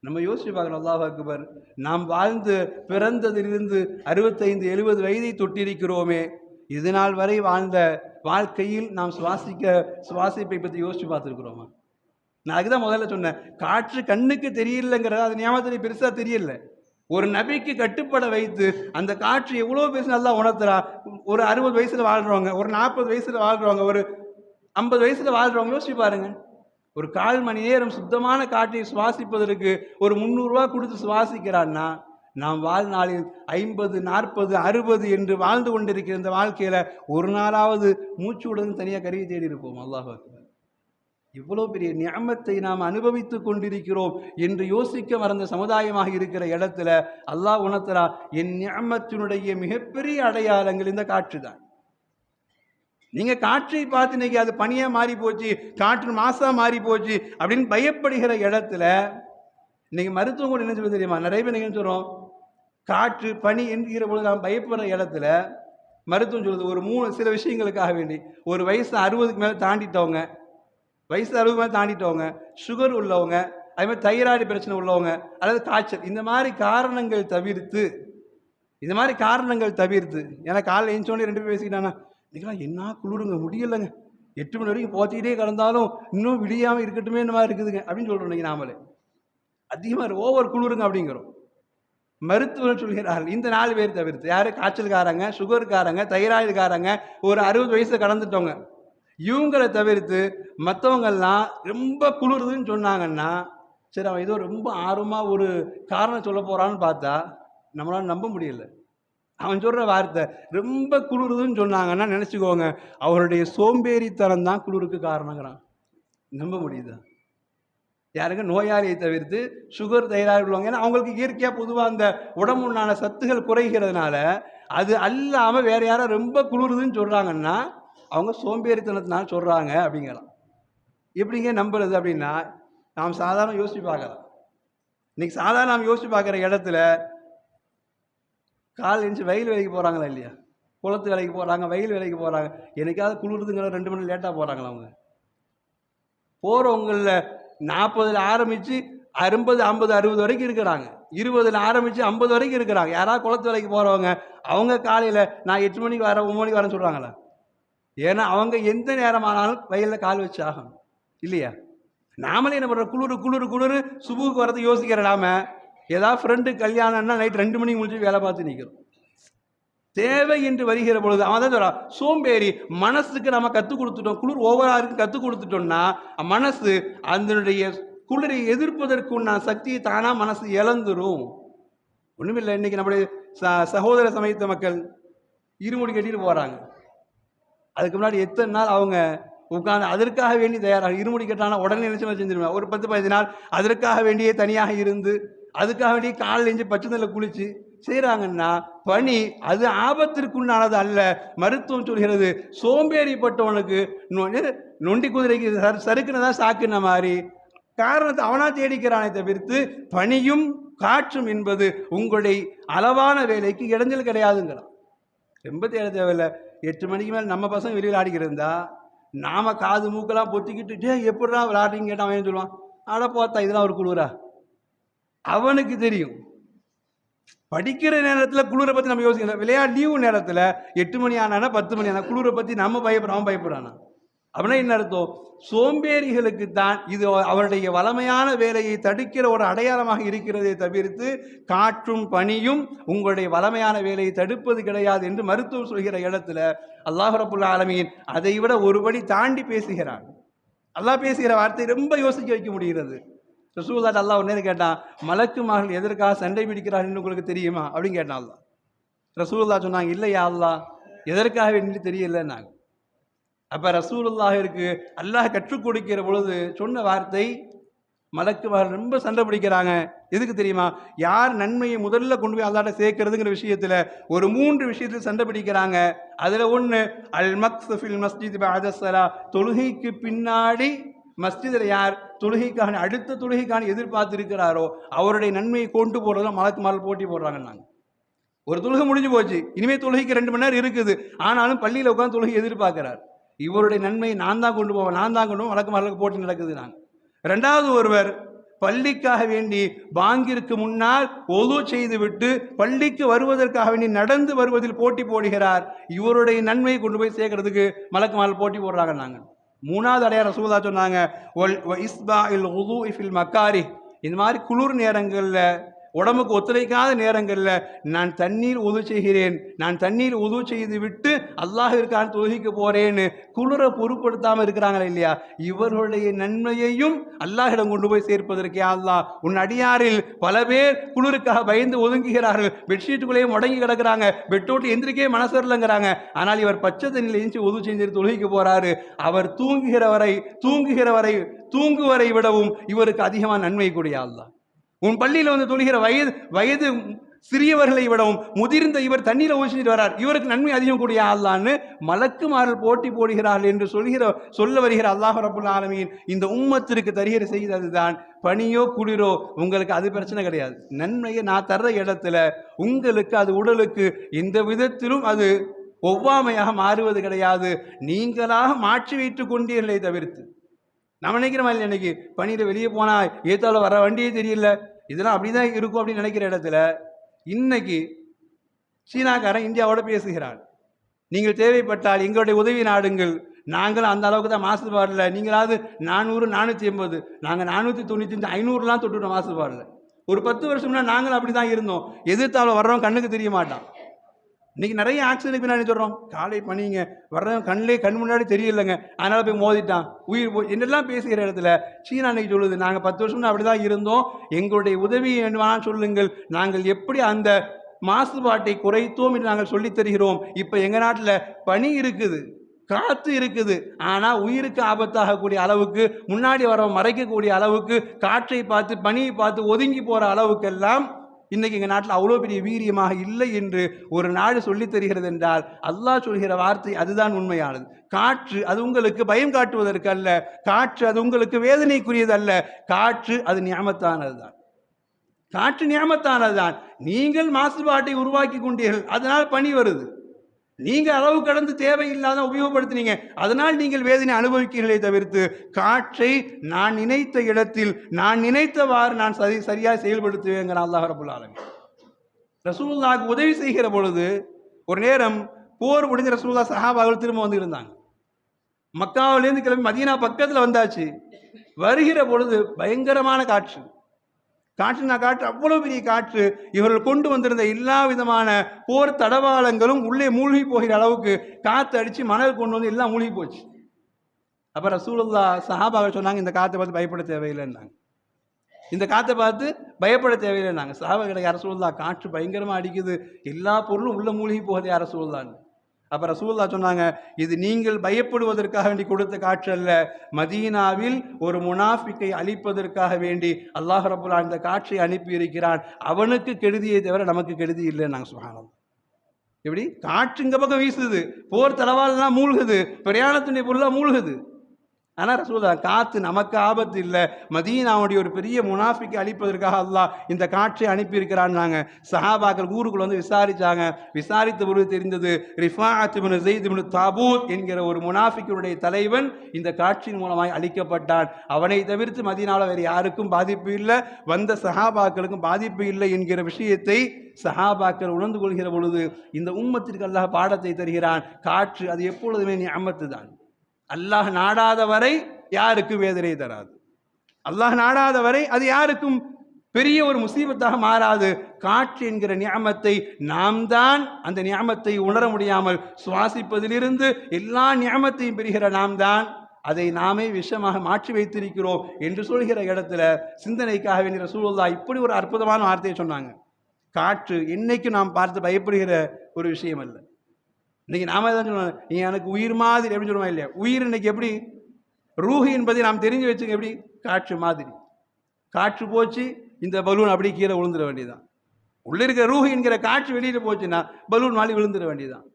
நம்ம யோசிச்சு பார்க்குறோம் அல்லாஹ் அக்பர் நாம் வாழ்ந்து பிறந்ததிலிருந்து அறுபத்தைந்து எழுபது வயதை தொட்டிருக்கிறோமே இது நாள் வரை வாழ்ந்த வாழ்க்கையில் நாம் சுவாசிக்க சுவாசிப்பை பற்றி யோசிச்சு பார்த்துருக்குறோமா? நான் அதுதான் முதல்ல சொன்னேன் காற்று கண்ணுக்கு தெரியலங்கிறத அது ஞாபகத்தில் பெருசாக தெரியல. ஒரு நபிக்கு கட்டுப்பட வைத்து அந்த காற்று எவ்வளோ பேசு நல்லா உணர்த்துறா. ஒரு அறுபது வயசில் வாழ்கிறவங்க ஒரு நாற்பது வயசில் வாழ்கிறவங்க ஒரு ஐம்பது வயசில் வாழ்கிறவங்க யோசிச்சு பாருங்க. ஒரு கால் மணி நேரம் சுத்தமான காற்றை சுவாசிப்பதற்கு ஒரு முந்நூறுரூவா கொடுத்து சுவாசிக்கிறான்னா நாம் வாழ்நாளில் ஐம்பது நாற்பது அறுபது என்று வாழ்ந்து கொண்டிருக்கிற இந்த வாழ்க்கையில் ஒரு நாளாவது மூச்சு உடன் தனியாக கருவி தேடி இருப்போம். அல்லாஹ் இவ்வளோ பெரிய நியமத்தை நாம் அனுபவித்து கொண்டிருக்கிறோம் என்று யோசிக்க மறந்த சமுதாயமாக இருக்கிற இடத்துல அல்லாஹ் உணர்த்தரா என் நியமத்தினுடைய மிகப்பெரிய அடையாளங்கள் இந்த காற்று தான். நீங்க காற்றை பார்த்து இன்னைக்கு அது பனியா மாறி போச்சு காற்று மாசா மாறி போச்சு அப்படின்னு பயப்படுகிற இடத்துல இன்னைக்கு மருத்துவம் கூட என்ன சொல்ல தெரியுமா? நிறைய பேர் என்ன சொல்றோம்? காற்று பனி என்கிற பொழுது நாம் பயப்படுற இடத்துல மருத்துவம் சொல்லுது ஒரு மூணு சில விஷயங்களுக்காக வேண்டி. ஒரு வயசு அறுபதுக்கு மேலே தாண்டிட்டவங்க வயசு அறுபது மாதிரி தாண்டிட்டவங்க சுகர் உள்ளவங்க அதே மாதிரி தைராய்டு பிரச்சனை உள்ளவங்க அல்லது காய்ச்சல். இந்த மாதிரி காரணங்கள் தவிர்த்து இந்த மாதிரி காரணங்கள் தவிர்த்து ஏன்னா காலைல எழுந்தோடனே ரெண்டு பேர் பேசிக்கிட்டானா இன்றைக்கெல்லாம் என்ன குளிருங்க? முடியலைங்க. எட்டு மணி வரைக்கும் போத்திக்கிட்டே கிடந்தாலும் இன்னும் விடியாமல் இருக்கட்டுமே இந்த மாதிரி இருக்குதுங்க. அப்படின்னு சொல்கிறோம் இன்றைக்கி நாமளே. அதிகமாக ஓவர் குளிருங்க அப்படிங்கிறோம். மருத்துவர் சொல்கிறார்கள் இந்த நாலு பேர் தவிர்த்து யார்? காய்ச்சல்காரங்க சுகர்காரங்க தைராய்டுக்காரங்க ஒரு அறுபது வயசு கடந்துட்டவங்க. இவங்களை தவிர்த்து மற்றவங்கெல்லாம் ரொம்ப குளிருதுன்னு சொன்னாங்கன்னா சரி அவன் ஏதோ ரொம்ப ஆர்வமாக ஒரு காரணம் சொல்ல போகிறான்னு பார்த்தா நம்மளால் நம்ப முடியல. அவன் சொல்கிற வார்த்தை ரொம்ப குளிருதுன்னு சொன்னாங்கன்னா நினச்சிக்கோங்க அவருடைய சோம்பேறித்தனம் தான் குளிருக்கு காரணங்கிறான். நம்ப முடியுதா? யாருங்க? நோயாளியை தவிர்த்து சுகர் தயாராக உள்ளவங்க ஏன்னா அவங்களுக்கு இயற்கையாக பொதுவாக அந்த உடம்புண்டான சத்துகள் குறைகிறதுனால அது அல்லாமல் வேறு யாரும் ரொம்ப குளிருதுன்னு சொல்கிறாங்கன்னா அவங்க சோம்பேறித்தனத்தினால சொல்கிறாங்க அப்படிங்கலாம் எப்படிங்க நம்புறது அப்படின்னா நாம் சாதாரண யோசித்து பார்க்கலாம். இன்றைக்கி சாதாரண நாம் யோசித்து பார்க்குற இடத்துல கால் எழுந்து வயல் வேலைக்கு போகிறாங்களா இல்லையா? குளத்து வேலைக்கு போகிறாங்க வயல் வேலைக்கு போகிறாங்க எனக்காவது குளிர்துங்கிற ரெண்டு மணி லேட்டாக போகிறாங்களா அவங்க? போகிறவங்களில் நாற்பதில் ஆரம்பித்து அறுபது ஐம்பது அறுபது வரைக்கும் இருக்கிறாங்க. இருபதில் ஆரம்பித்து ஐம்பது வரைக்கும் இருக்கிறாங்க. யாராவது குளத்து வேலைக்கு போகிறவங்க அவங்க காலையில் நான் எட்டு மணிக்கு வரேன் ஒம்பது மணிக்கு வரேன்னு சொல்கிறாங்களா ஏன்னா அவங்க எந்த நேரமானாலும் வயலில் கால் வச்சு ஆகணும். இல்லையா? நாமளே என்ன பண்ணுறோம் குளிர் குளிர் குளிர் சுபுக்கு வரது யோசிக்கிற நாம ஏதாவது ஃப்ரெண்டு கல்யாணம்னா நைட் ரெண்டு மணிக்கு முடிஞ்சு வேலை பார்த்து நிற்கிறோம் தேவை என்று வருகிற பொழுது அவன் தான் சொல்கிறான் சோம்பேறி மனசுக்கு நம்ம கற்றுக் கொடுத்துட்டோம். குளிர் ஓவராருக்கு கற்றுக் கொடுத்துட்டோம்னா மனசு அதனுடைய குளிரை எதிர்ப்பதற்கு உண்டான சக்தியை தானாக மனசு இழந்துரும். ஒன்றுமில்லை இன்னைக்கு நம்முடைய ச சகோதர சமயத்த மக்கள் இருமுடி கட்டிட்டு போகிறாங்க அதுக்கு முன்னாடி எத்தனை நாள் அவங்க உட்காந்து அதற்காக வேண்டி தயாராக இருமுடி கட்டானா உடனே நினைச்சு செஞ்சிருவேன் ஒரு பத்து பதினஞ்சு நாள் அதற்காக வேண்டியே தனியாக இருந்து அதுக்காக வேண்டிய காலில் எஞ்சி பச்சை நெல்லை குளித்து செய்கிறாங்கன்னா பனி அது ஆபத்திற்குண்டானது அல்ல. மருத்துவம் சொல்கிறது சோம்பேறிப்பட்டவனுக்கு நொ- நொண்டி குதிரைக்கு சரு சறுக்குனதான் சாக்குன மாதிரி காரணத்தை அவனாக தேடிக்கிறானே தவிர்த்து பனியும் காற்றும் என்பது உங்களுடைய அளவான வேலைக்கு இடைஞ்சல் கிடையாதுங்கிறான் ரொம்ப தேட தேவையில்லை. எட்டு மணிக்கு மேலே நம்ம பசங்க வெளியில் ஆடிக்கிட்டு இருந்தா நாம் காது மூக்கெல்லாம் பொத்திக்கிட்டு டே எப்படிடா விளையாடுறீங்க கேட்டான் அவன் சொல்லுவான்? ஆட போத்தா இதெல்லாம் ஒரு குளிரா? அவனுக்கு தெரியும். படிக்கிற நேரத்தில் குளிரை பற்றி நம்ம யோசிக்கல. விளையாட்டு லீவு நேரத்தில் எட்டு மணி ஆனால் பத்து மணி ஆனால் குளிரை பற்றி நம்ம பயப்படுறோம் அவன் பயப்படுறானா? அப்படின்னா என்ன அர்த்தம்? சோம்பேறிகளுக்கு தான் இது அவருடைய வளமையான வேலையை தடுக்கிற ஒரு அடையாளமாக இருக்கிறதே தவிர்த்து காற்றும் பனியும் உங்களுடைய வளமையான வேலையை தடுப்பது கிடையாது என்று மருத்துவம் சொல்கிற இடத்துல அல்லாஹ் ரபுல் ஆலமீன் அதை விட ஒருபடி தாண்டி பேசுகிறார். அல்லாஹ் பேசுகிற வார்த்தை ரொம்ப யோசிக்க வைக்க முடிகிறது. ரசூல்லாட் அல்லாஹ் ஒன்னே கேட்டான்? மலக்குமார்கள் எதற்காக சண்டை பிடிக்கிறார்கள் உங்களுக்கு தெரியுமா? அப்படின்னு கேட்டான் அல்லா ரசூல்லா சொன்னாங்க இல்லையா அல்லா எதற்காக வேண்டி நாங்கள் அப்போ ரசூலுல்லாஹிற்கு அல்லாஹ் கற்றுக் கொடுக்கிற பொழுது சொன்ன வார்த்தை மலக்குமார்கள் ரொம்ப சண்டை பிடிக்கிறாங்க. எதுக்கு தெரியுமா? யார் நன்மையை முதல்ல கொண்டு போய் அல்லாட்ட சேர்க்கறதுங்கிற விஷயத்தில் ஒரு மூன்று விஷயத்தில் சண்டை பிடிக்கிறாங்க. அதில் ஒன்று அல் மக்ஸஃபில் மஸ்ஜித் பாதசலா தொழுகைக்கு பின்னாடி மஸ்ஜிதில் யார் தொழுகைக்கான அடுத்த தொழுகைக்கான எதிர்பார்த்து இருக்கிறாரோ அவருடைய நன்மையை கொண்டு போடுறதும் மலக்குமார்கள் போட்டி போடுறாங்க நாங்கள் ஒரு தொழுகை முடிஞ்சு போச்சு. இனிமேல் தொழுகைக்கு ரெண்டு மணி நேரம் இருக்குது. ஆனாலும் பள்ளியில் உட்காந்து தொழுகை எதிர்பார்க்கிறார். இவருடைய நன்மையை நான் தான் கொண்டு போவேன் நான் தான் கொண்டு போவேன் வழக்கமாக போட்டி நடக்குது நாங்கள் ரெண்டாவது ஒருவர் பள்ளிக்காக வேண்டி பாங்கிற்கு முன்னால் ஒது செய்துவிட்டு பள்ளிக்கு வருவதற்காக வேண்டி நடந்து வருவதில் போட்டி போடுகிறார். இவருடைய நன்மையை கொண்டு போய் சேர்க்கறதுக்கு மலக்குமால் போட்டி போடுறாங்க நாங்கள். மூணாவது அடையாள சூதா சொன்னாங்க ஒல் இஸ்பா இல் உது இஃபில் மக்காரி இந்த மாதிரி குளிர் நேரங்களில் உடம்புக்கு ஒத்துழைக்காத நேரங்களில் நான் தண்ணீர் உதவு செய்கிறேன். நான் தண்ணீர் உதவு செய்து விட்டு அல்லாஹ் இருக்கான் தொழுகைக்கு போறேன்னு குளிரை பொருட்படுத்தாமல் இருக்கிறாங்களே இல்லையா? இவர்களுடைய நன்மையையும் அல்லாஹிடம் கொண்டு போய் சேர்ப்பதற்கே அல்லாஹ். உன் அடியாரில் பல பேர் குளிருக்காக பயந்து ஒதுங்குகிறார்கள். பெட்ஷீட்டுக்குள்ளேயே முடங்கி கிடக்குறாங்க. பெட்டோட்டு எந்திரிக்கே மனசு வரலங்கிறாங்க. ஆனால் இவர் பச்சை தண்ணியில் எழுந்து உதவு செஞ்சு தொழுகைக்கு போறாரு. அவர் தூங்குகிற வரை தூங்குகிற வரை தூங்குவரை விடவும் இவருக்கு அதிகமாக நன்மை கூடிய அல்லாஹ். உன் பள்ளியில் வந்து தொழுகிற வயது வயது சிறியவர்களை விடவும் முதிர்ந்த இவர் தண்ணீரை ஊசிட்டு வரார். இவருக்கு நன்மை அதிகம் கூடிய அல்லான்னு மலக்குமார்கள் போட்டி போடுகிறார்கள் என்று சொல்கிற சொல்ல வருகிற அல்லாஹ் ரபுல் ஆலமியின் இந்த உம்மத்திற்கு தருகிற செய்தி அதுதான். பனியோ குளிரோ உங்களுக்கு அது பிரச்சனை கிடையாது. நன்மையை நான் தர்ற இடத்துல உங்களுக்கு அது உடலுக்கு எந்த விதத்திலும் அது ஒவ்வாமையாக மாறுவது கிடையாது. நீங்களாக மாற்றி வைத்துக் கொண்டீர்களே தவிர்த்து. நம்ம நினைக்கிறோமா இல்லை இன்னைக்கு? பணியில் வெளியே போனால் ஏத்தாலும் வர வண்டியே தெரியல. இதெல்லாம் அப்படி தான் இருக்கும் அப்படின்னு நினைக்கிற இடத்துல இன்னைக்கு சீனாக்காரன் இந்தியாவோட பேசுகிறான். நீங்கள் தேவைப்பட்டால் எங்களுடைய உதவி நாடுங்கள். நாங்களும் அந்த அளவுக்கு தான் மாசுபாடில் நீங்களாவது நானூறு நானூற்றி எண்பது நாங்கள் நானூற்றி தொண்ணூற்றி அஞ்சு ஐநூறுலாம் தொட்டுட்டோம் மாசுபாடில் ஒரு பத்து வருஷம்னா நாங்களும் அப்படி தான் இருந்தோம். எதிர்த்தாவில் வர்றோம் கண்ணுக்கு தெரிய மாட்டான். இன்னைக்கு நிறைய ஆக்சிடென்ட் பின்னாடி சொல்கிறோம் காலை பணிங்க. வர்றவன் கண்ணிலே கண் முன்னாடி தெரியலங்க. அதனால் போய் மோதிட்டான். உயிர் போய் என்னெல்லாம் பேசுகிற இடத்துல? சீனா அன்னைக்கு சொல்லுது நாங்கள் பத்து வருஷம் அப்படி தான் இருந்தோம். எங்களுடைய உதவி வேண்டுமானால் சொல்லுங்கள். நாங்கள் எப்படி அந்த மாசுபாட்டை குறைத்தோம் என்று நாங்கள் சொல்லித் தருகிறோம். இப்போ எங்கள் நாட்டில் பனி இருக்குது. காற்று இருக்குது. ஆனால் உயிருக்கு ஆபத்தாகக்கூடிய அளவுக்கு முன்னாடி வரவன் மறைக்கக்கூடிய அளவுக்கு காற்றை பார்த்து பனியை பார்த்து ஒதுங்கி போகிற அளவுக்கெல்லாம் இன்னைக்கு எங்கள் நாட்டில் அவ்வளோ பெரிய வீரியமாக இல்லை என்று ஒரு நாடு சொல்லித் தருகிறது என்றால் அல்லாஹ் சொல்கிற வார்த்தை அதுதான் உண்மையானது. காற்று அது உங்களுக்கு பயம் காட்டுவதற்கு அல்ல காற்று அது உங்களுக்கு வேதனைக்குரியது அல்ல காற்று அது ஞாபகத்தானது தான் காற்று நியமத்தானதுதான். நீங்கள் மாசுபாட்டை உருவாக்கி கொண்டீர்கள் அதனால் பணி வருது. நீங்கள் அளவு கடந்து தேவையில்லாத உபயோகப்படுத்தினீங்க. அதனால் நீங்கள் வேதனை அனுபவிக்கிறீர்களே தவிர்த்து காற்றை நான் நினைத்த இடத்தில் நான் நினைத்தவாறு நான் சரி சரியாக செயல்படுத்துவேங்கிற அல்லாஹ் ரபுல் ஆலமீன். ரசூலுல்லாஹ்க்கு உதவி செய்கிற பொழுது ஒரு நேரம் போர் முடிஞ்ச ரசூல்லா சஹாபாவில் திரும்ப வந்து இருந்தாங்க. மக்காவிலேருந்து கிளம்பி மதீனா பக்கத்தில் வந்தாச்சு. வருகிற பொழுது பயங்கரமான காற்று. காற்றுனா காற்று அவ்வளோ பெரிய காற்று. இவர்கள் கொண்டு வந்திருந்த எல்லா விதமான போர் தடவாளங்களும் உள்ளே மூழ்கி போகிற அளவுக்கு காற்று அடித்து மணல் கொண்டு வந்து எல்லாம் மூழ்கி போச்சு. அப்போ ரசூலுல்லா சஹாபாக சொன்னாங்க இந்த காற்றை பார்த்து பயப்பட தேவையில்லைன்னாங்க. இந்த காற்றை பார்த்து பயப்பட தேவையில்லைன்னாங்க. சஹாபா கிடையாது ரசூலுல்லா காற்று பயங்கரமாக அடிக்குது. எல்லா பொருளும் உள்ளே மூழ்கி போகுது யார அப்போ ரசூலுல்லா சொன்னாங்க இது நீங்கள் பயப்படுவதற்காக வேண்டி கொடுத்த காற்று அல்ல மதீனாவில் ஒரு முனாஃபிக்கை அழிப்பதற்காக வேண்டி அல்லாஹ் ரபுல்லா இந்த காற்றை அனுப்பி இருக்கிறான் அவனுக்கு கெடுதியை தவிர நமக்கு கெடுதி இல்லைன்னு நாங்கள் சுகானம் எப்படி? காற்று இங்க பக்கம் வீசுது போர் தலவாலெல்லாம் மூழ்குது பிரயாணத்துடைய பொருளாக மூழ்குது. ஆனால் ரசூலா காற்று நமக்கு ஆபத்து இல்லை. மதீனாவுடைய ஒரு பெரிய முனாஃபிக்கை அழிப்பதற்காக அல்லா இந்த காற்றை அனுப்பியிருக்கிறான்னாங்க. சஹாபாக்கள் ஊருக்குள்ள வந்து விசாரித்தாங்க விசாரித்த பொழுது தெரிந்தது ரிஃபாத்துபின் ஜெய்துபின் தாபூத் என்கிற ஒரு முனாஃபிக்கினுடைய தலைவன் இந்த காட்சியின் மூலமாய் அழிக்கப்பட்டான். அவனை தவிர்த்து மதீனாவில் வேறு யாருக்கும் பாதிப்பு இல்லை. வந்த சஹாபாக்களுக்கும் பாதிப்பு இல்லை என்கிற விஷயத்தை சஹாபாக்கள் உணர்ந்து கொள்கிற பொழுது இந்த உம்மத்திற்கு அல்லாஹ் பாடத்தை தருகிறான். காற்று அது எப்பொழுதுமே நீ அமர்த்து தான் அல்லாஹ் நாடாத வரை யாருக்கும் வேதனை தராது? அல்லாஹ் நாடாத வரை அது யாருக்கும் பெரிய ஒரு முசீபத்தாக மாறாது. காற்று என்கிற நியாமத்தை நாம் தான் அந்த நியாமத்தை உணர முடியாமல் சுவாசிப்பதிலிருந்து எல்லா நியாமத்தையும் பெறுகிற நாம் தான். அதை நாமே விஷமாக மாற்றி வைத்திருக்கிறோம் என்று சொல்கிற இடத்துல சிந்தனைக்காக வேண்டிய ரசூலுல்லா இப்படி ஒரு அற்புதமான வார்த்தையை சொன்னாங்க. காற்று என்னைக்கு நாம் பார்த்து பயப்படுகிற ஒரு விஷயம் அல்ல. இன்னைக்கு நாம தான் சொல்லுவோம் நீ எனக்கு உயிர் மாதிரி எப்படி சொல்லுவோம் இல்லையா? உயிர் இன்னைக்கு எப்படி? ரூஹி என்பதை நாம் தெரிஞ்சு வச்சுக்க எப்படி? காற்று மாதிரி. காற்று போச்சு இந்த பலூன் அப்படி கீழே விழுந்துட வேண்டியதுதான். உள்ள இருக்கிற ரூஹி என்கிற காற்று வெளியில் போச்சுன்னா பலூன் மாலி விழுந்துட வேண்டியதுதான்.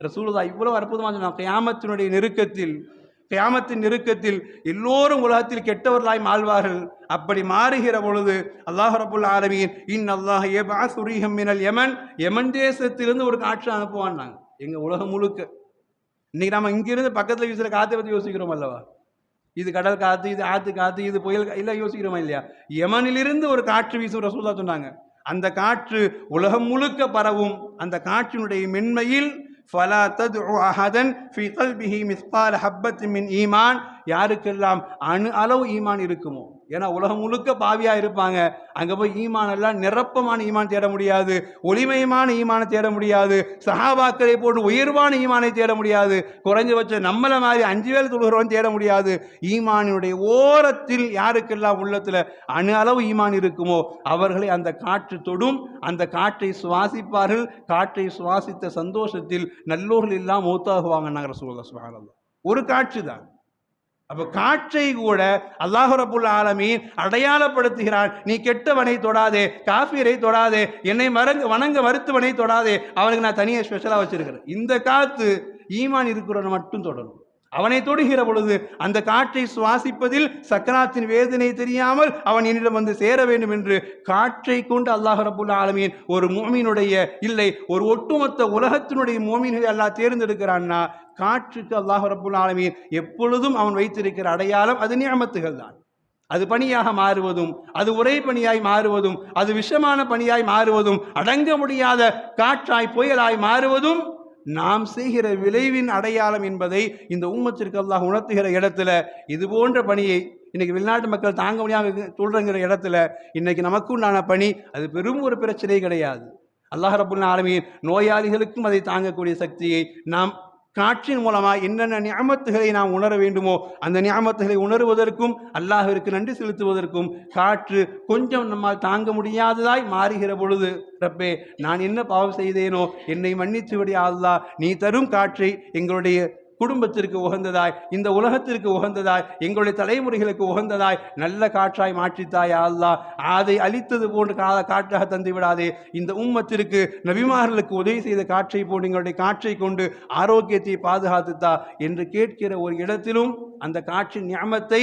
ரசூலதா இவ்வளோ அற்புதமாக சொன்னான் கியாமத்தினுடைய நெருக்கத்தில் கியாமத்தின் நெருக்கத்தில் எல்லோரும் உலகத்தில் கெட்டவர்களாய் மாழ்வார்கள் அப்படி மாறுகிற பொழுது அல்லாஹ் ரபுல் ஆலமீன் இன் அல்லாஹ் ஏ சுரீகம் மினல் யமன். யமன் தேசத்திலிருந்து ஒரு காற்று அனுப்புவான்னாங்க. எங்கள் உலகம் முழுக்க. இன்னைக்கு நம்ம இங்கிருந்து பக்கத்தில் வீசுகிற காற்றை பற்றி யோசிக்கிறோம் அல்லவா? இது கடல் காற்று இது ஆற்று காற்று இது புயல் எல்லாம் யோசிக்கிறோமா இல்லையா? யமனிலிருந்து ஒரு காற்று வீசும் ரசூல்லா சொன்னாங்க. அந்த காற்று உலகம் முழுக்க பரவும் அந்த காற்றினுடைய மென்மையில் ஃபலா தத்உ அஹதன் ஃபி கல்பிஹி மிஸ்கால் ஹப்பத்தின் மின் ஈமான். யாருக்கெல்லாம் அணு அளவு ஈமான் இருக்குமோ ஏன்னா உலகம் முழுக்க பாவியாக இருப்பாங்க. அங்கே போய் ஈமான் எல்லாம் நிரப்பமான ஈமான் தேட முடியாது. ஒளிமயமான ஈமானை தேட முடியாது. சஹாபாக்களை போட்டு உயர்வான ஈமானை தேட முடியாது. குறைஞ்சபட்சம் நம்மளை மாதிரி அஞ்சு வேலை தொழுகிறவன் தேட முடியாது. ஈமானினுடைய ஓரத்தில் யாருக்கெல்லாம் உள்ளத்தில் அணு அளவு ஈமான் இருக்குமோ அவர்களை அந்த காற்று தொடும் அந்த காற்றை சுவாசிப்பார்கள். காற்றை சுவாசித்த சந்தோஷத்தில் நல்லோர்கள் எல்லாம் மூத்தாகுவாங்க நாங்கள் ரசூலுல்லாஹி ஒரு காற்று தான். அப்போ காற்றை கூட அல்லாஹ் ரபுல் ஆலமீன் அடையாளப்படுத்துகிறான். நீ கெட்டவனை தொடாதே காஃபீரை தொடாதே என்னை மறங்க வணங்க மறுத்தவனை தொடாதே. அவனுக்கு நான் தனியாக ஸ்பெஷலாக வச்சுருக்கிறேன். இந்த காற்று ஈமான் இருக்கிறவனை மட்டும் தொடரும் அவனை தொடுகிற பொழுது அந்த காற்றை சுவாசிப்பதில் சக்கராத்தின் வேதனை தெரியாமல் அவன் என்னிடம் வந்து சேர வேண்டும் என்று காற்றை கொண்டு அல்லாஹ் ரபுல் ஆலமீன் ஒரு மோமினுடைய இல்லை ஒரு ஒட்டுமொத்த உலகத்தினுடைய மோமின்களை அல்லாஹ் தேர்ந்தெடுக்கிறான்னா காற்றுக்கு அல்லாஹ் ரபுல் ஆலமீன் எப்பொழுதும் அவன் வைத்திருக்கிற அடையாளம் அது நியமத்துகள் தான். அது பணியாக மாறுவதும் அது உரை பணியாய் மாறுவதும் அது விஷமான பணியாய் மாறுவதும் அடங்க முடியாத காற்றாய் புயலாய் மாறுவதும் நாம் செய்கிற விளைவின் அடையாளம் என்பதை இந்த உம்மத்திற்கு அல்லாஹ் உணர்த்துகிற இடத்துல இது போன்ற பணியை இன்னைக்கு வெளிநாட்டு மக்கள் தாங்க முடியாமல் சொல்கிறங்கிற இடத்துல இன்னைக்கு நமக்கு உண்டான பணி அது பெரும் ஒரு பிரச்சனை கிடையாது. அல்லாஹ் ரபுல்லா ஆலமியின் நோயாளிகளுக்கும் அதை தாங்கக்கூடிய சக்தியை நாம் காற்றின் மூலமாக என்னென்ன நியமத்துகளை நாம் உணர வேண்டுமோ அந்த நியமத்துகளை உணர்வதற்கும் அல்லாஹிற்கு நன்றி செலுத்துவதற்கும் காற்று கொஞ்சம் நம்மால் தாங்க முடியாததாய் மாறுகிற பொழுது ரப்பே நான் என்ன பாவம் செய்தேனோ என்னை மன்னித்து விடியாதா நீ தரும் காற்றை எங்களுடைய குடும்பத்திற்கு உகந்ததாய் இந்த உலகத்திற்கு உகந்ததாய் எங்களுடைய தலைமுறைகளுக்கு உகந்ததாய் நல்ல காற்றாய் மாற்றித்தாய் அல்லா. அதை அழித்தது போன்று கா காற்றாக தந்து விடாதே. இந்த உம்மத்திற்கு நபிமார்களுக்கு உதவி செய்த காற்றை போன்று எங்களுடைய காற்றை கொண்டு ஆரோக்கியத்தை பாதுகாத்துத்தா என்று கேட்கிற ஒரு இடத்திலும் அந்த காற்றின் ஞாபத்தை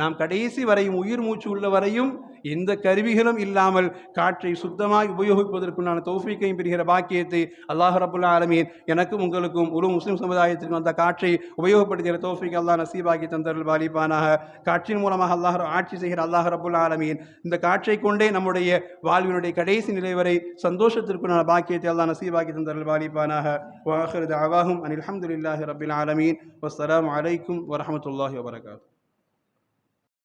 நாம் கடைசி வரையும் உயிர் மூச்சு உள்ள வரையும் எந்த கருவிகளும் இல்லாமல் காற்றை சுத்தமாய் உபயோகிப்பதற்குண்டான தௌஃபீக்கையும் பெறுகிற பாக்கியத்தை அல்லாஹ் ரபுல்லா ஆலமீன் எனக்கும் உங்களுக்கும் ஒரு முஸ்லீம் சமுதாயத்திற்கும் அந்த காற்றை உபயோகப்படுத்துகிற தௌஃபீக் அல்லாஹ் நசீபாக்கி தந்தர்கள் பாலிபானாக காற்றின் மூலமாக அல்லாஹ் ஆட்சி செய்கிற அல்லாஹ் ரபுல்லா ஆலமீன் இந்த காற்றை கொண்டே நம்முடைய வாழ்வினுடைய கடைசி நிலை வரை சந்தோஷத்திற்குண்டான பாக்கியத்தை அல்லாஹ் நசீபாக்கி தந்தர்கள் பாலிபானாக வாஹர் அவாஹும் அனில் அஹமதுல்லாஹி ரபில் ஆலமீன். வஸ்லாம் அலைக்கும் வரமத்துல்லாஹி வபரகாத்து